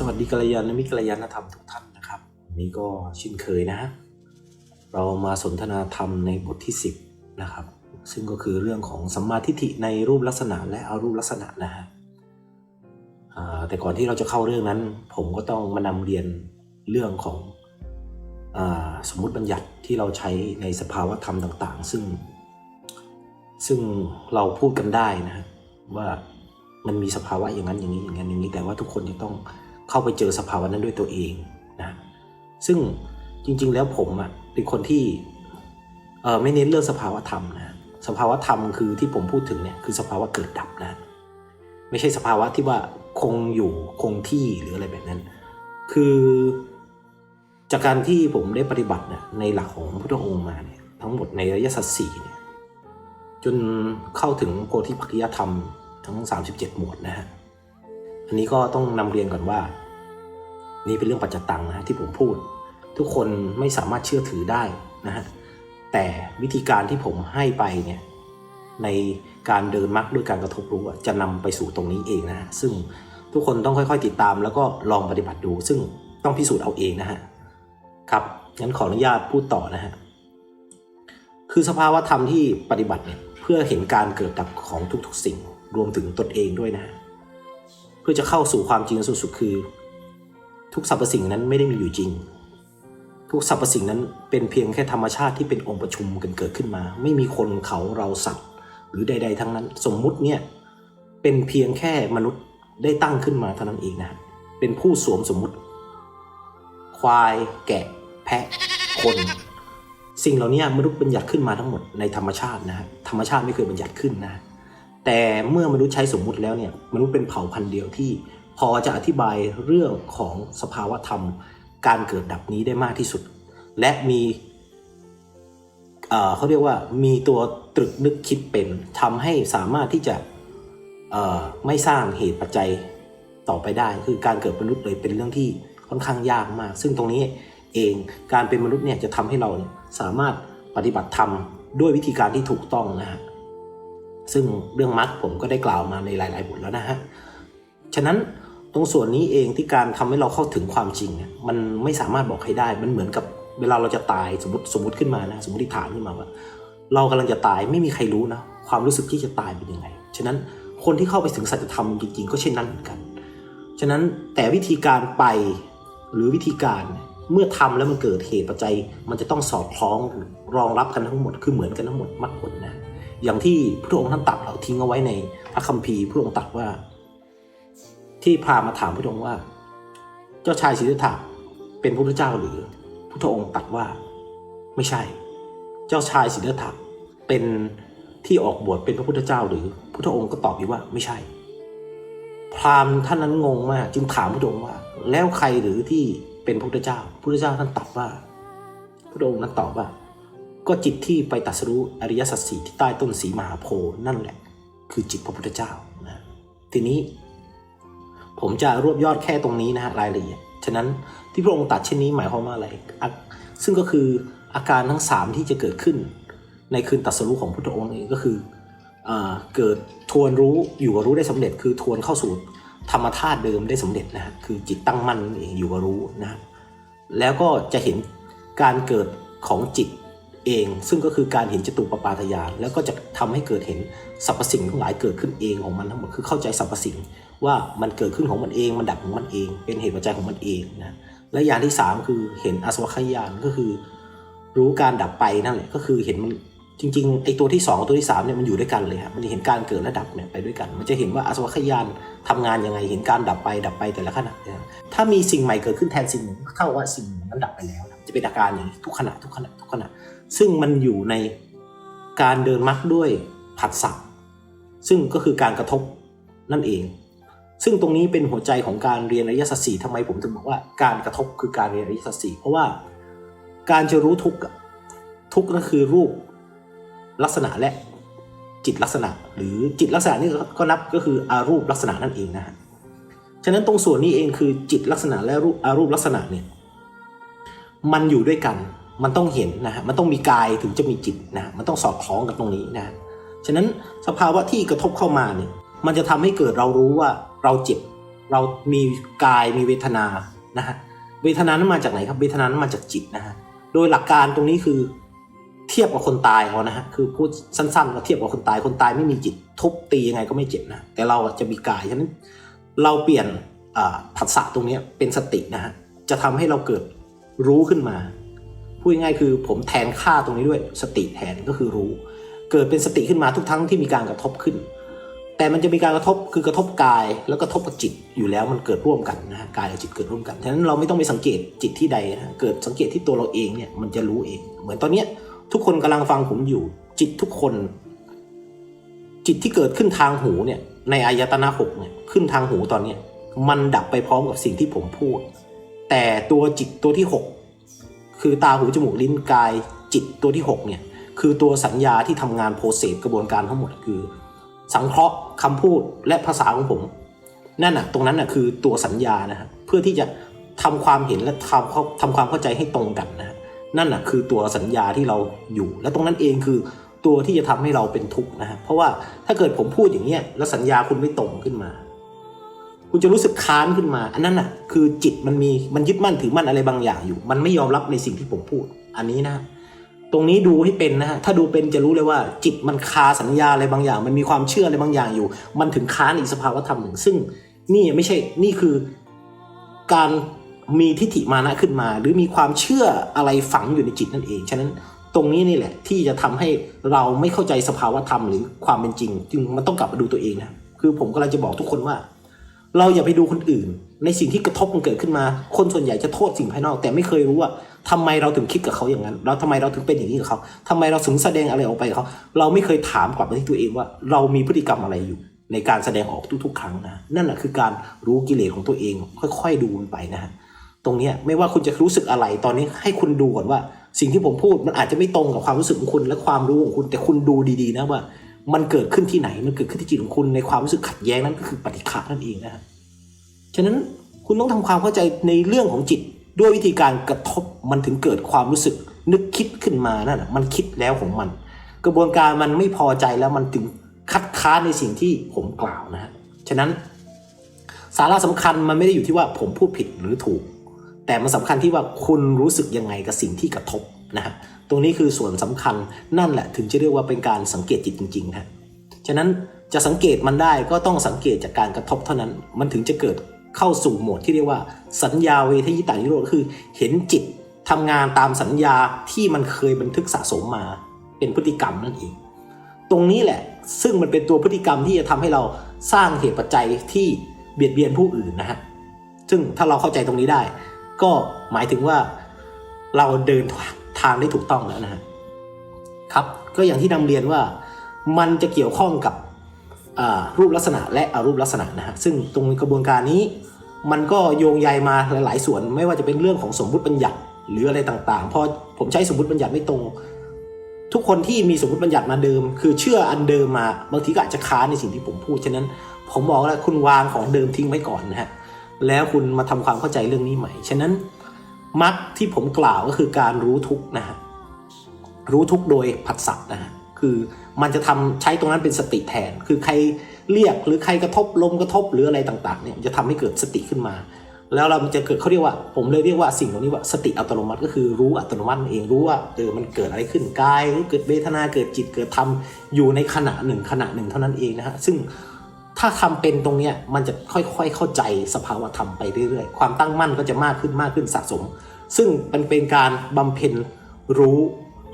สวัสดีกัลยาณมิตรกัลยาณธรรมทุกท่านนะครับวันนี้ก็ชินเคยนะเรามาสนทนาธรรมในบทที่ 10นะครับ ซึ่งก็คือเรื่องของสัมมาทิฏฐิในรูปลักษณะและอารูปลักษณะนะฮะแต่ก่อนที่เราจะเข้าเรื่องนั้น ผมก็ต้องมานำเรียนเรื่องของอสมมุติบัญญัติที่เราใช้ในสภาวะธรรมต่างๆ ซึ่ง ซึ่งเราพูดกันได้นะฮะว่ามันมีสภาวะอย่างนั้นอย่างนี้อย่างนั้นอย่างนี้แต่ว่าทุกคนจะต้อง เข้าไปเจอสภาวะนั้นด้วยตัวเองนะซึ่งจริงๆแล้วผมอะเป็นคนที่เออไม่เน้นเรื่องสภาวะธรรมนะสภาวะธรรมคือที่ผมพูดถึงเนี่ยคือสภาวะเกิดดับนะ ไม่ใช่สภาวะที่ว่าคงอยู่คงที่หรืออะไรแบบนั้น คือจากการที่ผมได้ปฏิบัติเนี่ยในหลักของพระพุทธองค์มาเนี่ยทั้งหมดในระยะสัตสี่เนี่ยจนเข้าถึงโพธิปัจจยธรรมทั้ง 37 หมวดนะฮะ อันนี้ก็ต้องนำเรียนก่อนว่า นี่เป็นเรื่องปัจจตังนะที่ผมพูด ทุกคนไม่สามารถเชื่อถือได้นะฮะแต่วิธีการที่ผมให้ไปเนี่ยในการเดินมรรคด้วยการกระทบรู้จะนำไปสู่ตรงนี้เองนะฮะซึ่งทุกคนต้องค่อยๆติดตาม แล้วก็ลองปฏิบัติดู ซึ่งต้องพิสูจน์เอาเองนะฮะครับงั้นขออนุญาตพูดต่อนะฮะคือสภาวะธรรมที่ปฏิบัติเนี่ยเพื่อเห็นการเกิดดับของทุกๆสิ่ง รวมถึงตนเองด้วยนะฮะ พื่อจะเข้าสู่ความจริงสุดสุดคือ ทุกสรรพสิ่งนั้นไม่ได้มีอยู่จริง ทุกสรรพสิ่งนั้นเป็นเพียงแค่ธรรมชาติที่เป็นองค์ประชุมกันเกิดขึ้นมา ไม่มีคนเขาเราสัตว์ หรือใด ๆ ทั้งนั้น สมมุติเนี่ยเป็นเพียงแค่มนุษย์ได้ตั้งขึ้นมาเท่านั้นเองนะเป็นผู้สวมสมมุติ ควาย แกะ แพะ คน สิ่งเหล่านี้มนุษย์บัญญัติขึ้นมาทั้งหมดในธรรมชาตินะธรรมชาติไม่เคยบัญญัติขึ้นนะ แต่เมื่อมนุษย์ใช้สมมุติแล้วเนี่ยมนุษย์เป็นเผ่าพันธุ์เดียวที่ พอจะอธิบายเรื่องของสภาวธรรม การเกิดดับนี้ได้มากที่สุด และมีเขาเรียกว่ามีตัวตรึกนึกคิดเป็นทำให้สามารถที่จะไม่สร้างเหตุปัจจัยต่อไปได้ คือการเกิดมนุษย์เลยเป็นเรื่องที่ค่อนข้างยากมาก ซึ่งตรงนี้เองการเป็นมนุษย์เนี่ยจะทำให้เราสามารถปฏิบัติธรรมด้วยวิธีการที่ถูกต้องนะฮะ ซึ่งเรื่องมรรคผมก็ได้กล่าวมาในหลาย ๆ บทแล้วนะฮะ ฉะนั้นตรงส่วนนี้เองที่การทำให้เราเข้าถึงความจริงเนี่ยมันไม่สามารถบอกให้ได้ มันเหมือนกับเวลาเราจะตายสมมติสมมติขึ้นมานะสมมติฐานขึ้นมาว่าเรากำลังจะตายไม่มีใครรู้นะความรู้สึกที่จะตายเป็นยังไง ฉะนั้นคนที่เข้าไปถึงสัจธรรมจริง ๆ ก็เช่นนั้นเหมือนกัน ฉะนั้นแต่วิธีการไปหรือวิธีการเมื่อทำแล้วมันเกิดเหตุปัจจัย มันจะต้องสอดคล้องรองรับกันทั้งหมดคือเหมือนกันทั้งหมดมรรคผลนะ อย่างที่พระองค์ท่านตรัสเราทิ้งเอาไว้ในพระคัมภีร์พระองค์ตรัสว่า ที่พามาถามพระองค์ว่า เจ้าชายสิทธัตถะเป็นพระพุทธเจ้าหรือ พระองค์ตรัสว่า ไม่ใช่ เจ้าชายสิทธัตถะเป็นที่ออกบวชเป็นพระพุทธเจ้าหรือพระองค์ก็ตอบอีกว่าไม่ใช่ พราหมณ์ท่านนั้นงงมากจึงถามพระองค์ว่า แล้วใครหรือที่เป็นพระพุทธเจ้าพระพุทธเจ้าท่านตรัสว่า พระองค์นั้นตอบว่า ก็จิตที่ไปตัสรู้อริยสัจสี่ที่ใต้ต้นสีมหาโพนั่นแหละ คือจิตพระพุทธเจ้านะทีนี้ ผมจะรวบยอดแค่ตรงนี้นะฮะรายละเอียดฉะนั้นที่พระองค์ตัดเช่นนี้หมายความว่าอะไระซึ่งก็คืออาการทั้งสามที่จะเกิดขึ้น ในคืนตัสรู้ของพุทธองค์เองก็คืออเกิดทวนรู้อยู่กับรู้ได้สำเร็จ คือทวนเข้าสู่ธรรมธาตุเดิมได้สำเร็จนะฮะคือจิตตั้งมั่นเองอยู่กับรู้นะแล้วก็จะเห็นการเกิดของจิต เอง ซึ่งก็คือการเห็นจตุปปาทญาณแล้วก็จะทำให้เกิดเห็นสรรพสิ่งทั้งหลายเกิดขึ้นเองของมันทั้งหมดคือเข้าใจสรรพสิ่งว่ามันเกิดขึ้นของมันเอง มันดับของมันเอง เป็นเหตุปัจจัยของมันเองนะและอย่างที่สามคือเห็นอสวัคยานก็คือ รู้การดับไปนั่นแหละก็คือเห็นมันจริงๆไอตัวที่สองตัวที่สามเนี่ยมันอยู่ด้วยกันเลยครับมันจะเห็นการเกิดและดับเนี่ยไปด้วยกัน มันจะเห็นว่าอสวัคยานทำงานยังไงเห็นการดับไปดับไปแต่ละขณะเนี่ยถ้ามีสิ่งใหม่เกิดขึ้นแทนสิ่งหนึ่งเท่าว่าสิ่งนั้นดับไปแล้ว จะเป็นอาการอย่างทุกขณะทุกขณะทุกขณะ ซึ่งมันอยู่ในการเดินมรรคด้วยผัสสะซึ่งก็คือการกระทบนั่นเอง ซึ่งตรงนี้เป็นหัวใจของการเรียนอริยสัจสี่ทำไมผมถึงบอกว่าการกระทบคือการเรียนอริยสัจสี่เพราะว่าการจะรู้ทุกข์ทุกข์นั่นคือรูปลักษณะและจิตลักษณะ หรือจิตลักษณะนี่ก็นับก็คืออารูปลักษณะนั่นเองนะฮะฉะนั้นตรงส่วนนี้เองคือจิตลักษณะและรูปอารูปลักษณะเนี่ยมันอยู่ด้วยกัน มันต้องเห็นนะฮะมันต้องมีกายถึงจะมีจิตนะมันต้องสอดคล้องกันตรงนี้นะฉะนั้นสภาวะที่กระทบเข้ามาเนี่ยมันจะทำให้เกิดเรารู้ว่าเราเจ็บ เรามีกายมีเวทนานะฮะเวทนานั้นมาจากไหนครับเวทนานั้นมาจากจิตนะฮะโดยหลักการตรงนี้คือเทียบกับคนตายเอานะฮะคือพูดสั้นๆว่าเทียบกับคนตายคนตายไม่มีจิตทุบตียังไงก็ไม่เจ็บนะแต่เราจะมีกายฉะนั้นเราเปลี่ยนผัสสะตรงนี้เป็นสตินะฮะจะทำให้เราเกิดรู้ขึ้นมา พูดง่ายคือผมแทนค่าตรงนี้ด้วยสติแทนก็คือรู้ เกิดเป็นสติขึ้นมาทุกครั้งที่มีการกระทบขึ้น แต่มันจะมีการกระทบคือกระทบกายแล้วกระทบกับจิตอยู่แล้วมันเกิดร่วมกันนะกายกับจิตเกิดร่วมกันฉะนั้นเราไม่ต้องไปสังเกตจิตที่ใดนะเกิดสังเกตที่ตัวเราเองเนี่ยมันจะรู้เอง เหมือนตอนเนี้ยทุกคนกำลังฟังผมอยู่ จิตทุกคน จิตที่เกิดขึ้นทางหูเนี่ยในอายตนะหกเนี่ยขึ้นทางหูตอนเนี้ยมันดับไปพร้อมกับสิ่งที่ผมพูด แต่ตัวจิตตัวที่หก คือตาหูจมูกลิ้นกายจิตตัวที่หกเนี่ยคือตัวสัญญาที่ทำงานโปรเซสกระบวนการทั้งหมดคือ สังเคราะห์คำพูดและภาษาของผม นั่นน่ะตรงนั้นน่ะคือตัวสัญญานะฮะเพื่อที่จะทำความเห็นและทำเขาทำความเข้าใจให้ตรงกันนะฮะนั่นน่ะคือตัวสัญญาที่เราอยู่ และตรงนั้นเองคือตัวที่จะทำให้เราเป็นทุกข์นะฮะเพราะว่าถ้าเกิดผมพูดอย่างเนี้ยแล้วสัญญาคุณไม่ตรงขึ้นมา คุณจะรู้สึกค้านขึ้นมา อันนั้นน่ะ คือจิตมันมีมันยึดมั่นถือมั่นอะไรบางอย่างอยู่ มันไม่ยอมรับในสิ่งที่ผมพูด อันนี้นะ ตรงนี้ดูให้เป็นนะฮะถ้าดูเป็นจะรู้เลยว่า จิตมันคาสัญญาอะไรบางอย่าง มันมีความเชื่ออะไรบางอย่างอยู่ มันถึงค้านอีกสภาวธรรมหนึ่งซึ่งนี่ไม่ใช่นี่คือการมีทิฏฐิมานะขึ้นมา หรือมีความเชื่ออะไรฝังอยู่ในจิตนั่นเอง ฉะนั้นตรงนี้นี่แหละ ที่จะทำให้เราไม่เข้าใจสภาวธรรมหรือความเป็นจริง จึงมันต้องกลับมาดูตัวเองนะคือผมกำลังจะบอกทุกคนว่า เราอย่าไปดูคนอื่น ในสิ่งที่กระทบมันเกิดขึ้นมา คนส่วนใหญ่จะโทษสิ่งภายนอก แต่ไม่เคยรู้ว่าทำไมเราถึงคิดกับเขาอย่างนั้น เราทำไมเราถึงเป็นอย่างนี้กับเขาทำไมเราถึงแสดงอะไรออกไปกับเขา เราไม่เคยถามกลับมาที่ตัวเองว่า เรามีพฤติกรรมอะไรอยู่ ในการแสดงออกทุกๆ ครั้งนะ นั่นแหละคือการรู้กิเลสของตัวเอง ค่อย ๆ ดูมันไปนะฮะตรงนี้ไม่ว่าคุณจะรู้สึกอะไรตอนนี้ให้คุณดูก่อนว่า สิ่งที่ผมพูดมันอาจจะไม่ตรงกับความรู้สึกของคุณและความรู้ของคุณ แต่คุณดูดีๆนะว่า มันเกิดขึ้นที่ไหน มันเกิดขึ้นที่จิตของคุณในความรู้สึกขัดแย้งนั้นก็คือปฏิฆะนั่นเองนะฮะฉะนั้นคุณต้องทำความเข้าใจในเรื่องของจิต ด้วยวิธีการกระทบมันถึงเกิดความรู้สึกนึกคิดขึ้นมานั่นนะมันคิดแล้วของมัน กระบวนการมันไม่พอใจแล้วมันถึงคัดค้านในสิ่งที่ผมกล่าวนะฮะฉะนั้นสาระสำคัญมันไม่ได้อยู่ที่ว่าผมพูดผิดหรือถูก แต่มันสำคัญที่ว่าคุณรู้สึกยังไงกับสิ่งที่กระทบ นะฮะตรงนี้คือส่วนสำคัญนั่นแหละถึงจะเรียกว่าเป็นการสังเกตจิตจริงๆนะฮะฉะนั้นจะสังเกตมันได้ก็ต้องสังเกตจากการกระทบเท่านั้น มันถึงจะเกิดเข้าสู่โหมดที่เรียกว่าสัญญาเวทยิตานิโรธก็คือ เห็นจิตทำงานตามสัญญาที่มันเคยบันทึกสะสมมา เป็นพฤติกรรมนั่นเอง ตรงนี้แหละ ซึ่งมันเป็นตัวพฤติกรรมที่จะทำให้เราสร้างเหตุปัจจัยที่เบียดเบียนผู้อื่นนะฮะซึ่งถ้าเราเข้าใจตรงนี้ได้ ก็หมายถึงว่าเราเดิน ทางได้ถูกต้องแล้วนะฮะครับ ก็อย่างที่นำเรียนว่ามันจะเกี่ยวข้องกับอ่ารูปลักษณะและอารูปลักษณะนะฮะซึ่งตรงกระบวนการนี้ มันก็โยงใยมาหลาย ๆ ส่วนไม่ว่าจะเป็นเรื่องของสมมุติบัญญัติหรืออะไรต่างๆพอผมใช้สมมติบัญญัติไม่ตรง ทุกคนที่มีสมมติบัญญัติมาเดิม คือเชื่ออันเดิมมาบางทีก็อาจจะค้านในสิ่งที่ผมพูดฉะนั้น ผมบอกแล้วคุณวางของเดิมทิ้งไว้ก่อนนะฮะแล้วคุณมาทำความเข้าใจเรื่องนี้ใหม่ฉะนั้น มรรคที่ผมกล่าวก็คือการรู้ทุกนะฮะรู้ทุกโดยผัสสะนะฮะคือมันจะทำใช้ตรงนั้นเป็นสติแทน คือใครเรียกหรือใครกระทบลมกระทบหรืออะไรต่างๆเนี่ยจะทำให้เกิดสติขึ้นมา แล้วเราจะเกิดเขาเรียกว่า ผมเลยเรียกว่าสิ่งเหล่านี้ว่าสติอัตโนมัติก็คือรู้อัตโนมัติเองรู้ว่าเออมันเกิดอะไรขึ้นกายรือเกิดเวทนาเกิดจิตเกิดธรรมอยู่ในขณะหนึ่งขณะหนึ่งเท่านั้นเองนะฮะซึ่งถ้าทำเป็นตรงเนี้ยมันจะค่อยๆเข้าใจสภาวธรรมไปเรื่อยๆ ความตั้งมั่นก็จะมากขึ้นมากขึ้นสะสม ซึ่งมันเป็นการบำเพ็ญรู้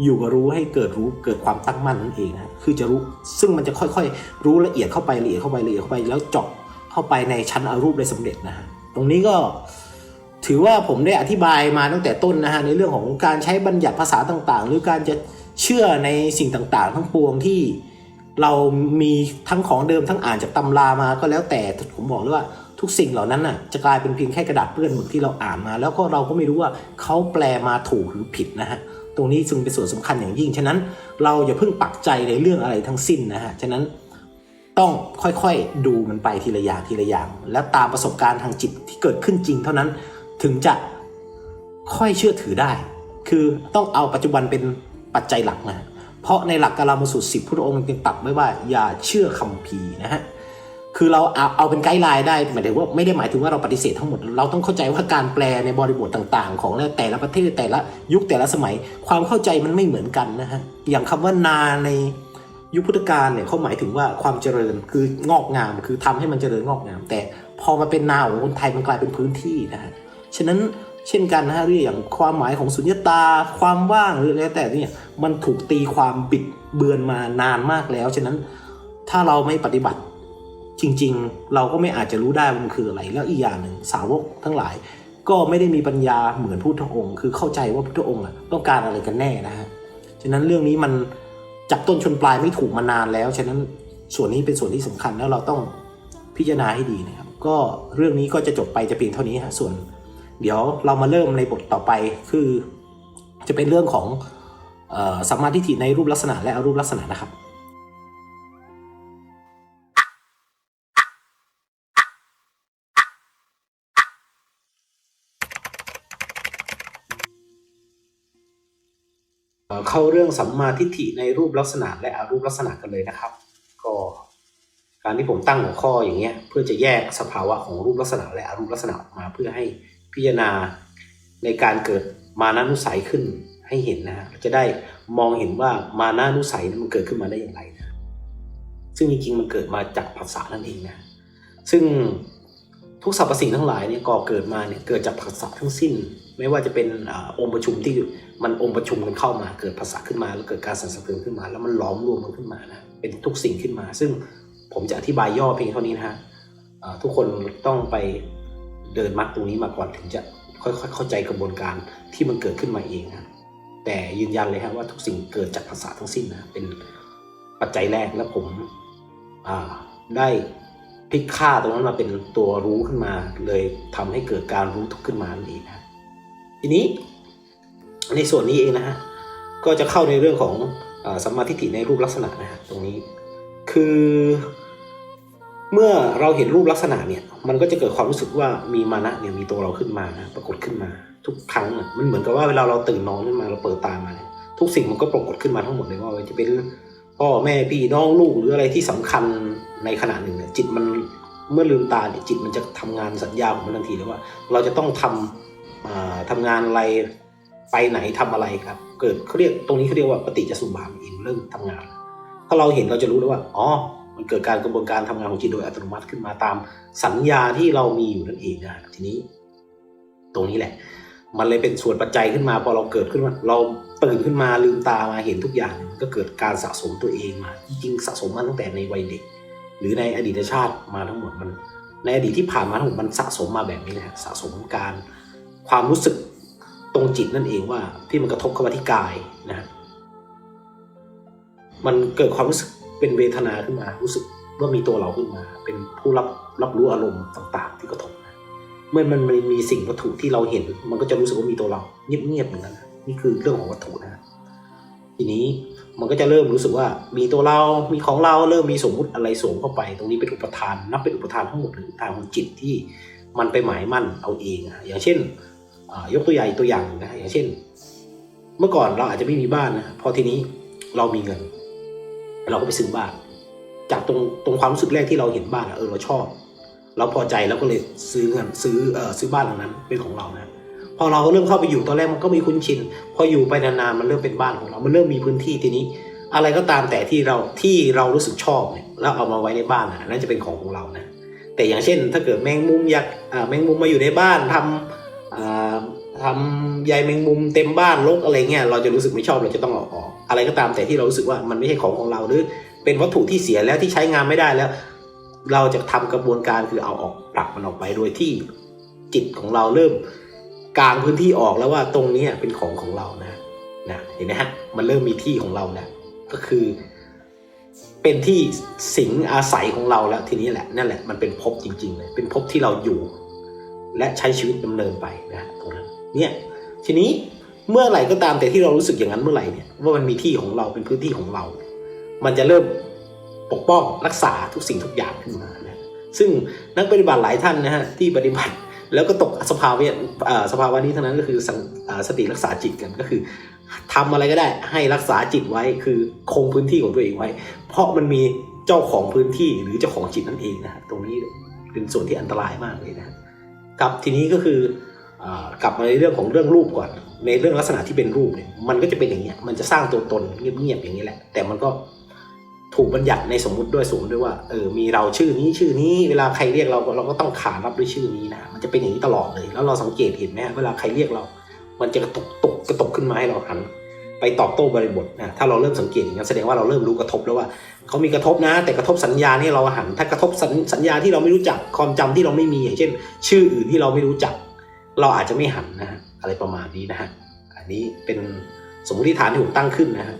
อยู่กับรู้ให้เกิดรู้เกิดความตั้งมั่นนั่นเองนะคือจะรู้ซึ่งมันจะค่อยๆ รู้ละเอียดเข้าไปละเอียดเข้าไปละเอียดเข้าไปแล้วเจาะเข้าไปในชั้นอรูปได้สำเร็จนะฮะตรงนี้ก็ถือว่าผมได้อธิบายมาตั้งแต่ต้นนะฮะในเรื่องของการใช้บัญญัติภาษาต่างๆ หรือการจะเชื่อในสิ่งต่างๆ ทั้งปวงที่เรามีทั้งของเดิมทั้งอ่านจากตำรามาก็แล้วแต่ผมบอกเลยว่า ทุกสิ่งเหล่านั้นน่ะจะกลายเป็นเพียงแค่กระดาษเปื้อนหมึกที่เราอ่านมา แล้วก็เราก็ไม่รู้ว่าเขาแปลมาถูกหรือผิดนะฮะตรงนี้จึงเป็นส่วนสำคัญอย่างยิ่ง ฉะนั้นเราอย่าเพิ่งปักใจในเรื่องอะไรทั้งสิ้นนะฮะ ฉะนั้นต้องค่อยๆดูมันไปทีละอย่างทีละอย่าง และตามประสบการณ์ทางจิตที่เกิดขึ้นจริงเท่านั้นถึงจะค่อยเชื่อถือได้ คือต้องเอาปัจจุบันเป็นปัจจัยหลักนะ เพราะในหลักกาลามสูตรสิบพระองค์จึงตรัสไว้ว่าอย่าเชื่อคำพีนะฮะ คือเราเอาเอาเป็นไกด์ไลน์ได้หมายถึงว่าไม่ได้หมายถึงว่าเราปฏิเสธทั้งหมด เราต้องเข้าใจว่าการแปลในบริบทต่างๆ ของแต่ละประเทศแต่ละยุคแต่ละสมัย ความเข้าใจมันไม่เหมือนกันนะฮะอย่างคำว่านาในยุคพุทธกาลเนี่ยเขาหมายถึงว่าความเจริญคืองอกงาม คือทำให้มันเจริญงอกงาม แต่พอมาเป็นนาของคนไทยมันกลายเป็นพื้นที่นะฮะฉะนั้นเช่นกันนะฮะเรื่องอย่างความหมายของสุญญตา ความว่างหรืออะไรแต่เนี่ยมันถูกตีความบิดเบือนมานานมากแล้ว ฉะนั้นถ้าเราไม่ปฏิบัติ จริงๆ เราก็ไม่อาจจะรู้ได้ว่ามันคืออะไร แล้วอีกอย่างหนึ่งสาวกทั้งหลาย ก็ไม่ได้มีปัญญาเหมือนพุทธองค์ คือเข้าใจว่าพุทธองค์ต้องการอะไรกันแน่นะฮะฉะนั้นเรื่องนี้มันจับต้นชนปลายไม่ถูกมานานแล้ว ฉะนั้นส่วนนี้เป็นส่วนที่สำคัญแล้วเราต้องพิจารณาให้ดีนะครับ ก็เรื่องนี้ก็จะจบไปจะเพียงเท่านี้ฮะส่วน เดี๋ยวเรามาเริ่มในบทต่อไปคือ จะเป็นเรื่องของออสัมมาทิฏฐิในรูปลักษณะและอรูปลักษณะนะครับ เข้าเรื่องสัมมาทิฏฐิในรูปลักษณะและอรูปลักษณะกันเลยนะครับ ก็การที่ผมตั้งหัวข้ออย่างเงี้ยเพื่อจะแยกสภาวะของรูปลักษณะ และอรูปลักษณะออกมาเพื่อให้พิจารณาในการเกิดมานานุสัยขึ้นให้เห็นนะฮะจะได้มองเห็นว่ามานานุสัยนั้นมันเกิดขึ้นมาได้อย่างไรนะซึ่งจริงๆมันเกิดมาจากภาษานั่นเองนะซึ่ง ทุกสรรพสิ่งทั้งหลายเนี่ยก่อเกิดมาเนี่ยเกิดจากภาษาทั้งสิ้น ไม่ว่าจะเป็นอองค์ประชุมที่มันองค์ประชุมกันเข้ามา เกิดภาษาขึ้นมาแล้วเกิดการสั่นสะเทือนขึ้นมา แล้วมันล้อมรวมกันขึ้นมานะเป็นทุกสิ่งขึ้นมา ซึ่งผมจะอธิบายย่อเพียงเท่านี้นะฮะทุกคนต้องไปเดินมัดตรงนี้มาก่อนถึงจะค่อยๆเข้าใจกระบวนการที่มันเกิดขึ้นมาเองนะแต่ยืนยันเลยฮะว่าทุกสิ่งเกิดจากภาษาทั้งสิ้นนะเป็นปัจจัยแรกและผมได้ พลิกค่าตรงนั้นมาเป็นตัวรู้ขึ้นมา เลยทำให้เกิดการรู้ทุกขึ้นมานั่นเองนะทีนี้ในส่วนนี้เองนะฮะก็จะเข้าในเรื่องของอสัมมาทิฏฐิในรูปลักษณะนะฮะตรงนี้คือเมื่อเราเห็นรูปลักษณะเนี่ย มันก็จะเกิดความรู้สึกว่ามีมานะเนี่ยมีตัวเราขึ้นมานะปรากฏขึ้นมา ทุกครั้งอะมันเหมือนกับว่าเวลาเราตื่นนอนขึ้นมาเราเปิดตามาเนี่ยทุกสิ่งมันก็ปรากฏขึ้นมาทั้งหมดเลยว่าจะเป็น พ่อแม่พี่น้องลูกหรืออะไรที่สำคัญในขณะหนึ่งเนี่ยจิตมันเมื่อลืมตาเนี่ยจิตมันจะทำงานสัญญาของมันทันทีเลยว่า เราจะต้องทำอ่าทำงานอะไรไปไหนทำอะไรครับ เกิดเขาเรียกตรงนี้เขาเรียกว่าปฏิจจสุบามเองเริ่มทำงาน ถ้าเราเห็นเราจะรู้แล้วว่าอ๋อมันเกิดการกระบวนการทำงานของจิตโดยอัตโนมัติขึ้นมาตามสัญญาที่เรามีอยู่นั่นเองนะทีนี้ ตรงนี้แหละ มันเลยเป็นส่วนปัจจัยขึ้นมา พอเราเกิดขึ้นมาเราตื่นขึ้นมาลืมตามาเห็นทุกอย่างมันก็เกิดการสะสมตัวเองมา จริงๆสะสมมาตั้งแต่ในวัยเด็ก หรือในอดีตชาติมาทั้งหมดมัน ในอดีตที่ผ่านมาทั้งหมดมันสะสมมาแบบนี้แหละสะสมการความรู้สึกตรงจิตนั่นเองว่าที่มันกระทบเข้ามาที่กายนะฮะมันเกิดความรู้สึกเป็นเวทนาขึ้นมา รู้สึกว่ามีตัวเราขึ้นมา เป็นผู้รับรับรู้อารมณ์ต่าง ๆ ที่กระทบ เมื่อมันมีสิ่งวัตถุที่เราเห็น มันก็จะรู้สึกว่ามีตัวเราเงียบๆอย่างนั้นนี่คือเรื่องของวัตถุนะฮะทีนี้มันก็จะเริ่มรู้สึกว่ามีตัวเรา มีของเราเริ่มมีสมมุติอะไรสวมเข้าไป ตรงนี้เป็นอุปทาน นับเป็นอุปทานทั้งหมดหรืออุปทานของจิตที่มันไปหมายมั่นเอาเองอะอย่างเช่นยกตัวอย่างตัวอย่างหนึ่งนะอย่างเช่น เมื่อก่อนเราอาจจะไม่มีบ้านนะพอทีนี้เรามีเงิน เราก็ไปซื้อบ้าน จากตรงตรงความรู้สึกแรกที่เราเห็นบ้านอะเออเราชอบ เราพอใจเราก็เลยซื้อเงินซื้อเออซื้อบ้านหลังนั้นเป็นของเรานะพอเราเริ่มเข้าไปอยู่ตอนแรกมันก็มีคุ้นชิน พออยู่ไปนานๆมันเริ่มเป็นบ้านของเรา มันเริ่มมีพื้นที่ทีนี้ อะไรก็ตามแต่ที่เราที่เรารู้สึกชอบเนี่ยแล้วเอามาไว้ในบ้านนะนั่นจะเป็นของของเรานะแต่อย่างเช่น ถ้าเกิดแมงมุมอยากอ่าแมงมุมมาอยู่ในบ้านทำอ่าทำใยแมงมุมเต็มบ้านรกอะไรเงี้ยเราจะรู้สึกไม่ชอบเราจะต้องเอาออก อะไรก็ตามแต่ที่เรารู้สึกว่ามันไม่ใช่ของของเราหรือเป็นวัตถุที่เสียแล้วที่ใช้งานไม่ได้แล้ว เราจะทำกระบวนการคือเอาออกปรับมันออกไปโดยที่จิตของเราเริ่มกางพื้นที่ออกแล้วว่าตรงนี้เป็นของของเรานะนะเห็นไหมฮะมันเริ่มมีที่ของเราแล้วก็คือ เป็นที่สิงอาศัยของเราแล้วทีนี้แหละนั่นแหละมันเป็นภพจริงๆเลยเป็นภพที่เราอยู่ และใช้ชีวิตดำเนินไปนะตรงนั้นเนี่ยทีนี้เมื่อไหร่ก็ตามแต่ที่เรารู้สึกอย่างนั้นเมื่อไหร่เนี่ยว่ามันมีที่ของเราเป็นพื้นที่ของเรา มันจะเริ่ม ปกป้องรักษาทุกสิ่งทุกอย่างขึ้นมานะซึ่งนักปฏิบัติหลายท่านนะฮะที่ปฏิบัติแล้วก็ตกสภาวะสภาวะนี้เท่านั้นก็คือสอสติรักษาจิตกันก็คือทำอะไรก็ได้ให้รักษาจิตไว้คือคงพื้นที่ของตัวเองไว้ เพราะมันมีเจ้าของพื้นที่หรือเจ้าของจิตนั่นเองนะฮะตรงนี้เป็นส่วนที่อันตรายมากเลยนะครับทีนี้ก็คืออกลับมาในเรื่องของเรื่องรูปก่อน ในเรื่องลักษณะที่เป็นรูปเนี่ยมันก็จะเป็นอย่างเงี้ยมันจะสร้างตัวตนเงียบๆอย่างนี้แหละ แต่มันก็ ถูกบัญญัติในสมมุติด้วยสมมติด้วยว่าเออมีเราชื่อนี้ชื่อนี้เวลาใครเรียกเราเราก็ต้องขานรับด้วยชื่อนี้นะมันจะเป็นอย่างนี้ตลอดเลย แล้วเราสังเกตเห็นไหมเวลาใครเรียกเรา มันจะกระตุกตกกระตุกขึ้นมาให้เราหันไปตอบโต้บริบทนะถ้าเราเริ่มสังเกตอย่างนั้นแสดงว่าเราเริ่มรู้กระทบแล้วว่าเขามีกระทบนะ แต่กระทบสัญญานี่เราหัน ถ้ากระทบสัญสญญาที่เราไม่รู้จักความจำที่เราไม่มีอย่างเช่น ชื่ออื่นที่เราไม่รู้จัก เราอาจจะไม่หันนะฮะอะไรประมาณนี้นะฮะอันนี้เป็นสมมติฐานที่ผมตั้งขึ้นนะฮะ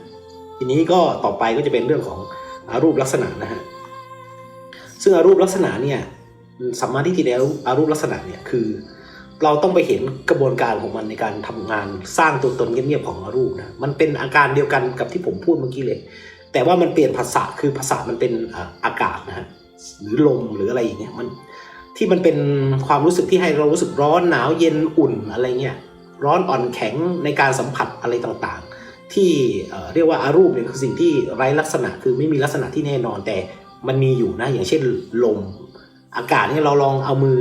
ทีนี้ก็ต่อไปก็จะเป็นเรื่องของ อารูปลักษณะนะฮะซึ่งอารูปลักษณะเนี่ยสัมมาทิฏฐิในอารูปอารูปลักษณะเนี่ยคือ เราต้องไปเห็นกระบวนการของมันในการทำงานสร้างตัวตนเงียบๆของอารูปนะมันเป็นอาการเดียวกันกับที่ผมพูดเมื่อกี้เลย แต่ว่ามันเปลี่ยนภาษาคือภาษามันเป็นอากาศนะฮะหรือลมหรืออะไรอย่างเงี้ยมันที่มันเป็นความรู้สึกที่ให้เรารู้สึกร้อนหนาวเย็นอุ่นอะไรเงี้ยร้อนอ่อนแข็งในการสัมผัสอะไรต่าง ที่เรียกว่าอารูปเนี่ยคือสิ่งที่ไร้ลักษณะคือไม่มีลักษณะที่แน่นอนแต่มันมีอยู่นะอย่างเช่นลม อากาศเนี่ยเราลองเอามือ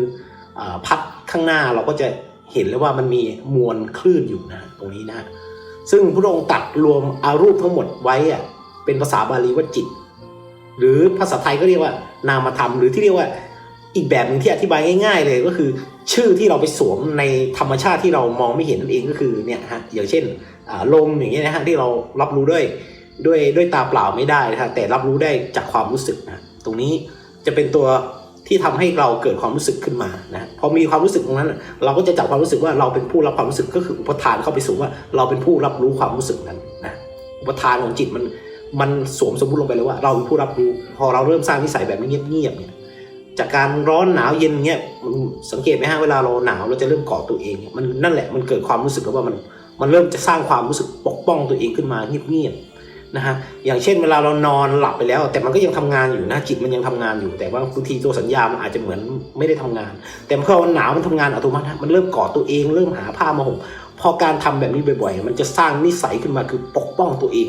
อพัดข้างหน้าเราก็จะเห็นเลยว่ามันมีมวลคลื่นอยู่นะตรงนี้นะฮะซึ่งพระองค์ตัดรวมอารูปทั้งหมดไว้อะเป็นภาษาบาลีว่าจิต หรือภาษาไทยก็เรียกว่านามธรรมหรือที่เรียกว่าอีกแบบหนึ่งที่อธิบายง่าย ๆ เลยก็คือ ชื่อที่เราไปสวมในธรรมชาติที่เรามองไม่เห็นนั่นเองก็คือเนี่ยฮะอย่างเช่น ลมอย่างเงี้ยนะฮะที่เรารับรู้ด้วยด้วยด้วยตาเปล่าไม่ได้นะฮะแต่รับรู้ได้จากความรู้สึกนะตรงนี้จะเป็นตัวที่ทำให้เราเกิดความรู้สึกขึ้นมานะพอมีความรู้สึกตรงนั้น เราก็จะจับความรู้สึกว่าเราเป็นผู้รับความรู้สึกก็คืออุปทานเข้าไปสู่ว่าเราเป็นผู้รับรู้ความรู้สึกนั้นนะอุปทานของจิตมันมันสวมสมมุติลงไปเลยว่า เราเป็นผู้รับรู้พอเราเริ่มสร้างนิสัยแบบนี้เงียบๆเนี่ยจากการร้อนหนาวเย็นเงี้ยมันสังเกตไหมฮะเวลาเราหนาวเราจะเริ่มเกาะตัวเอง มันนั่นแหละมันเกิดความรู้สึกแล้วว่ามัน มันเริ่มจะสร้างความรู้สึกปกป้องตัวเองขึ้นมาเงียบๆนะฮะอย่างเช่นเวลาเรานอนหลับไปแล้ว แต่มันก็ยังทำงานอยู่นะจิตมันยังทำงานอยู่ แต่ว่าบางทีตัวสัญญามันอาจจะเหมือนไม่ได้ทำงาน แต่พอมันหนาวมันทำงานอัตโนมัติมันเริ่มก่อตัวเองเริ่มหาผ้ามาห่มพอการทำแบบนี้บ่อยๆ มันจะสร้างนิสัยขึ้นมาคือปกป้องตัวเอง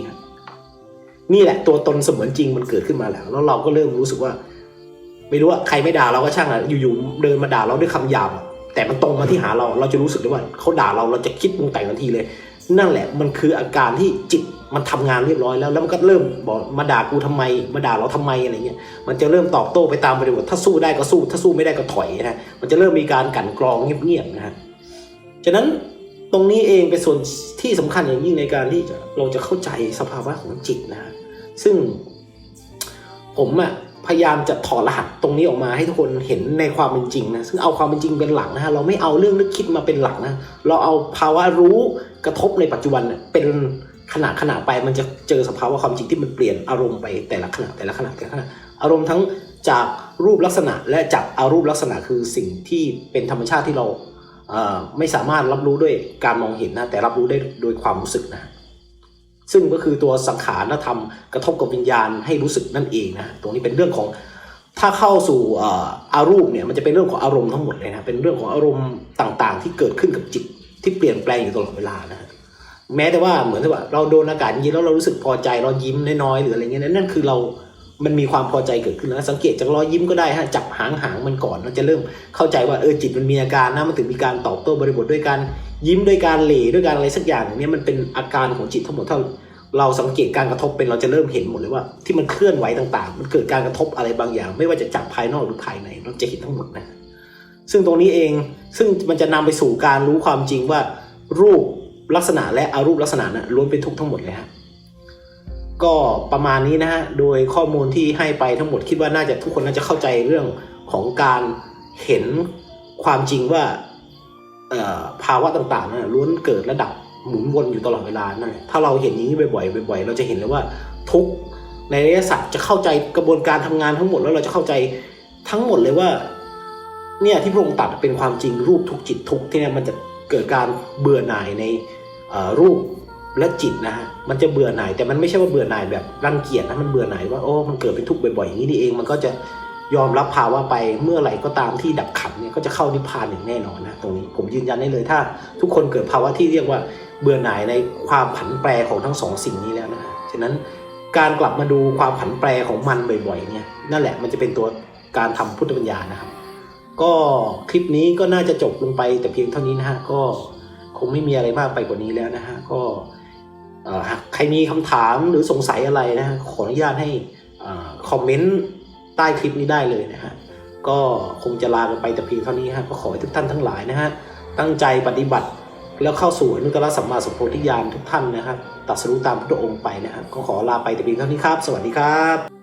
นี่แหละตัวตนเสมือนจริงมันเกิดขึ้นมาแล้ว แล้วเราก็เริ่มรู้สึกว่า ไม่รู้ว่าใครไม่ด่าเราก็ช่างอะอยู่ๆเดินมาด่าเราด้วยคำหยาบ แต่มันตรงมาที่หาเราเราจะรู้สึกได้ว่าเขาด่าเราเราจะคิดปรุงแต่งทันทีเลย นั่นแหละมันคืออาการที่จิตมันทำงานเรียบร้อยแล้ว แล้วมันก็เริ่มบอกมาด่ากูทำไม มาด่าเราทำไมอะไรเงี้ยมันจะเริ่มตอบโต้ไปตามบริบทถ้าสู้ได้ก็สู้ ถ้าสู้ไม่ได้ก็ถอยนะฮะมันจะเริ่มมีการกันกรองเงียบๆนะฮะฉะนั้นตรงนี้เองเป็นส่วนที่สำคัญอย่างยิ่งในการที่เราจะเข้าใจสภาวะของจิตนะฮะซึ่งผมอะ พยายามจะถอดรหัสตรงนี้ออกมาให้ทุกคนเห็นในความเป็นจริงนะซึ่งเอาความเป็นจริงเป็นหลักนะฮะเราไม่เอาเรื่องนึกคิดมาเป็นหลักนะเราเอาภาวะรู้กระทบในปัจจุบันเป็นขณะขณะไปมันจะเจอสภาวะความจริงที่มันเปลี่ยนอารมณ์ไปแต่ละขณะแต่ละขณะแต่ละขณะอารมณ์ทั้งจากรูปลักษณะและจากอารูปลักษณะคือสิ่งที่เป็นธรรมชาติที่เราไม่สามารถรับรู้ด้วยการมองเห็นนะแต่รับรู้ได้โดยความรู้สึกนะ ซึ่งก็คือตัวสังขารธรรมกระทบกับวิญญาณให้รู้สึกนั่นเองนะตรงนี้เป็นเรื่องของถ้าเข้าสู่อารูปเนี่ยมันจะเป็นเรื่องของอารมณ์ทั้งหมดเลยนะเป็นเรื่องของอารมณ์ต่างๆ ที่เกิดขึ้นกับจิตที่เปลี่ยนแปลงอยู่ตลอดเวลานะแม้แต่ว่าเหมือนที่ว่าเราโดนอากาศเย็นแล้วเรารู้สึกพอใจเรายิ้มน้อยๆหรืออะไรเงี้ยนั่นคือเรา มันมีความพอใจเกิดขึ้นแล้วสังเกตจากรอยยิ้มก็ได้ฮะจับหางหางมันก่อนเราจะเริ่มเข้าใจว่าเออจิตมันมีอาการนะมันถึงมีการตอบโต้บริบทด้วยการยิ้มด้วยการเหล่ด้วยการอะไรสักอย่างเนี้ยมันเป็นอาการของจิตทั้งหมดถ้า เราสังเกตการกระทบเป็นเราจะเริ่มเห็นหมดเลยว่า ที่มันเคลื่อนไหวต่างๆ มันเกิดการกระทบอะไรบางอย่าง ไม่ว่าจะจากภายนอกหรือภายในเราจะเห็นทั้งหมดนะ ซึ่งตรงนี้เองซึ่งมันจะนำไปสู่การรู้ความจริงว่า รูปลักษณะและอารูปลักษณะนะล้วนเป็นทุกข์ทั้งหมดเลยฮะก็ประมาณนี้นะฮะโดยข้อมูลที่ให้ไปทั้งหมดคิดว่าน่าจะทุกคนน่าจะเข้าใจเรื่องของการเห็นความจริงว่าภาวะต่างๆนะล้วนเกิดระดับ หมุนวนอยู่ตลอดเวลานะถ้าเราเห็นอย่างนี้บ่อยๆบ่อยๆเราจะเห็นเลยว่าทุกในระยะสัตว์จะเข้าใจกระบวนการทำงานทั้งหมดแล้วเราจะเข้าใจทั้งหมดเลยว่า เนี่ยที่พระองค์ตัดเป็นความจริงรูปทุกจิตทุกที่เนี่ยมันจะเกิดการเบื่อหน่ายในรูปและจิตนะฮะมันจะเบื่อหน่ายแต่มันไม่ใช่ว่าเบื่อหน่ายแบบรังเกียจนะมันเบื่อหน่ายว่าโอ้มันเกิดเป็นทุกข์บ่อยๆอย่างนี้นี่เองมันก็จะยอมรับภาวะไปเมื่อไหร่ก็ตามที่ดับขันเนี่ยก็จะเข้านิพพานอย่างแน่นอนนะตรงนี้ผมยืนยันได้เลยถ้า ทุกคนเกิดภาวะที่เรียกว่า เบื่อหน่ายในความผันแปรของทั้งสองสิ่งนี้แล้วนะฮะฉะนั้นการกลับมาดูความผันแปรของมันบ่อยๆเนี่ยนั่นแหละมันจะเป็นตัวการทำพุทธปัญญานะครับ ก็คลิปนี้ก็น่าจะจบลงไปแต่เพียงเท่านี้นะฮะก็คงไม่มีอะไรมากไปกว่านี้แล้วนะฮะก็หากใครมีคำถามหรือสงสัยอะไรนะฮะขออนุญาตให้คอมเมนต์ใต้คลิปนี้ได้เลยนะฮะก็คงจะลากันไปแต่เพียงเท่านี้ฮะก็ขอให้ทุกท่านทั้งหลายนะฮะตั้งใจปฏิบัติ แล้วเข้าสู่อนุตตรสัมมาสัมโพธิญาณทุกท่านนะครับตัดสรู้ตามพระองค์ไปนะครับก็ขอลาไปแต่เพียงเท่านี้ครับ สวัสดีครับ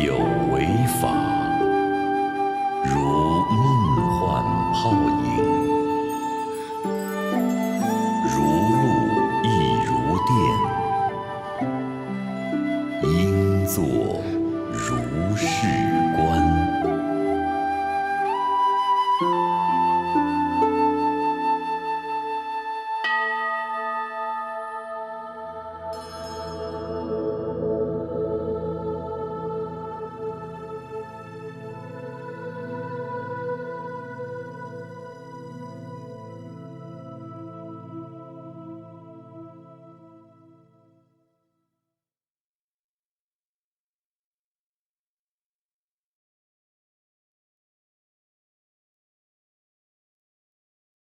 有